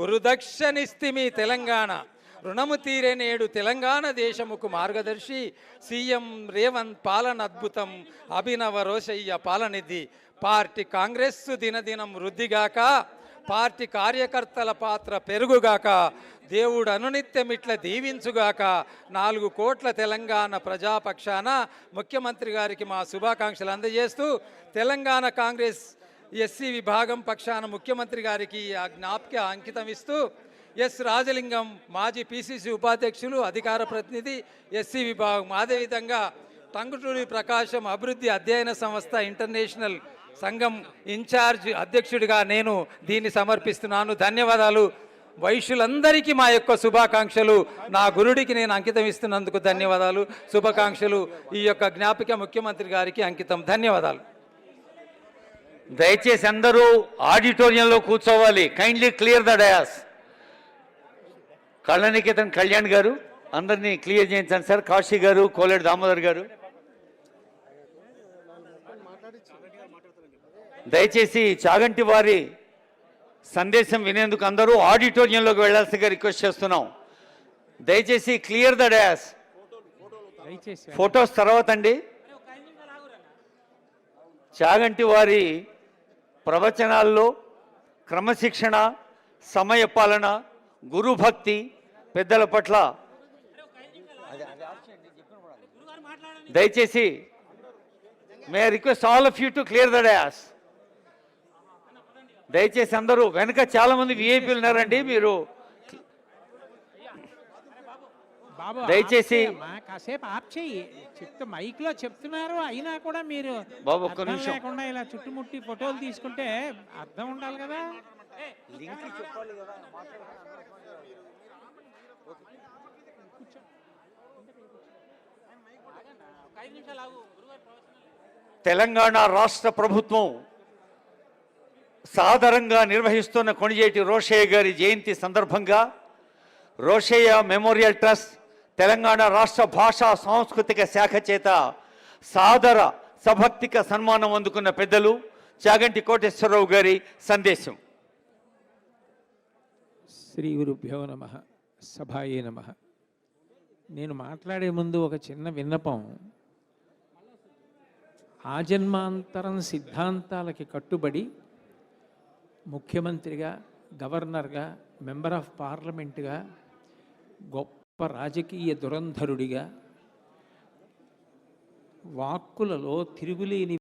గురుదక్షనిస్తిమి తెలంగాణ. రుణము తీరే నేడు తెలంగాణ దేశముకు మార్గదర్శి. సీఎం రేవంత్ పాలన అద్భుతం. అభినవ రోషయ్య పాలనిధి. పార్టీ కాంగ్రెస్ దినదినం వృద్ధిగాక. పార్టీ కార్యకర్తల పాత్ర పెరుగుగాక. దేవుడు అనునిత్యమిట్ల దీవించుగాక. నాలుగు కోట్ల తెలంగాణ ప్రజాపక్షాన ముఖ్యమంత్రి గారికి మా శుభాకాంక్షలు అందజేస్తూ తెలంగాణ కాంగ్రెస్ ఎస్సీ విభాగం పక్షాన ముఖ్యమంత్రి గారికి ఆ జ్ఞాపిక అంకితం ఇస్తూ ఎస్ రాజలింగం మాజీ పిసిసి ఉపాధ్యక్షులు అధికార ప్రతినిధి ఎస్సీ విభాగం అదేవిధంగా టంగుటూరి ప్రకాశం అభివృద్ధి అధ్యయన సంస్థ ఇంటర్నేషనల్ సంఘం ఇన్ఛార్జ్ అధ్యక్షుడిగా నేను దీన్ని సమర్పిస్తున్నాను. ధన్యవాదాలు. వైశ్యులందరికీ మా యొక్క శుభాకాంక్షలు. నా గురుడికి నేను అంకితం ఇస్తున్నందుకు ధన్యవాదాలు. శుభాకాంక్షలు. ఈ యొక్క జ్ఞాపిక ముఖ్యమంత్రి గారికి అంకితం. ధన్యవాదాలు. దయచేసి అందరూ ఆడిటోరియంలో కూర్చోవాలి. Kindly clear the dais Kalaniketan Kalyan గారు అందరినీ క్లియర్ చేయించండి సార్. కాశీ గారు కోలేడు దామోదర్ గారు. దయచేసి చాగంటి వారి సందేశం వినేందుకు అందరూ ఆడిటోరియంలోకి వెళ్ళాల్సిగా రిక్వెస్ట్ చేస్తున్నాం. దయచేసి క్లియర్ ద డయాస్ ఫొటోస్ తర్వాత అండి. చాగంటి వారి ప్రవచనాల్లో క్రమశిక్షణ సమయపాలన గురుభక్తి పెద్దల పట్ల దయచేసి may request all of you to clear the dais దయచేసి అందరూ వెనక చాలామంది విఐపీలు ఉన్నారండి మీరు బాబు దయచేసి- కాసేపు ఆప్ చెయ్యి చెప్తే మైక్లో చెప్తున్నారు అయినా కూడా మీరు బాబు, ఒక్క నిమిషం. లేకుండా ఇలా చుట్టుముట్టి ఫోటోలు తీసుకుంటే అర్థం ఉండాలి కదా తెలంగాణ రాష్ట్ర ప్రభుత్వం సాదరంగా నిర్వహిస్తున్న కొణిజేటి రోషయ్య గారి జయంతి సందర్భంగా రోషయ్య మెమోరియల్ ట్రస్ట్ తెలంగాణ రాష్ట్ర భాషా సాంస్కృతిక శాఖ చేత సాదర సభక్తిక సన్మానం అందుకున్న పెద్దలు చాగంటి కోటేశ్వరరావు గారి సందేశం. శ్రీ గురుభ్యో నమ సభాయే నమ. నేను మాట్లాడే ముందు ఒక చిన్న విన్నపం. ఆజన్మాంతరం సిద్ధాంతాలకి కట్టుబడి ముఖ్యమంత్రిగా గవర్నర్గా మెంబర్ ఆఫ్ పార్లమెంటుగా గొప్ప రాజకీయ దురంధరుడిగా వాక్కులలో తిరుగులేని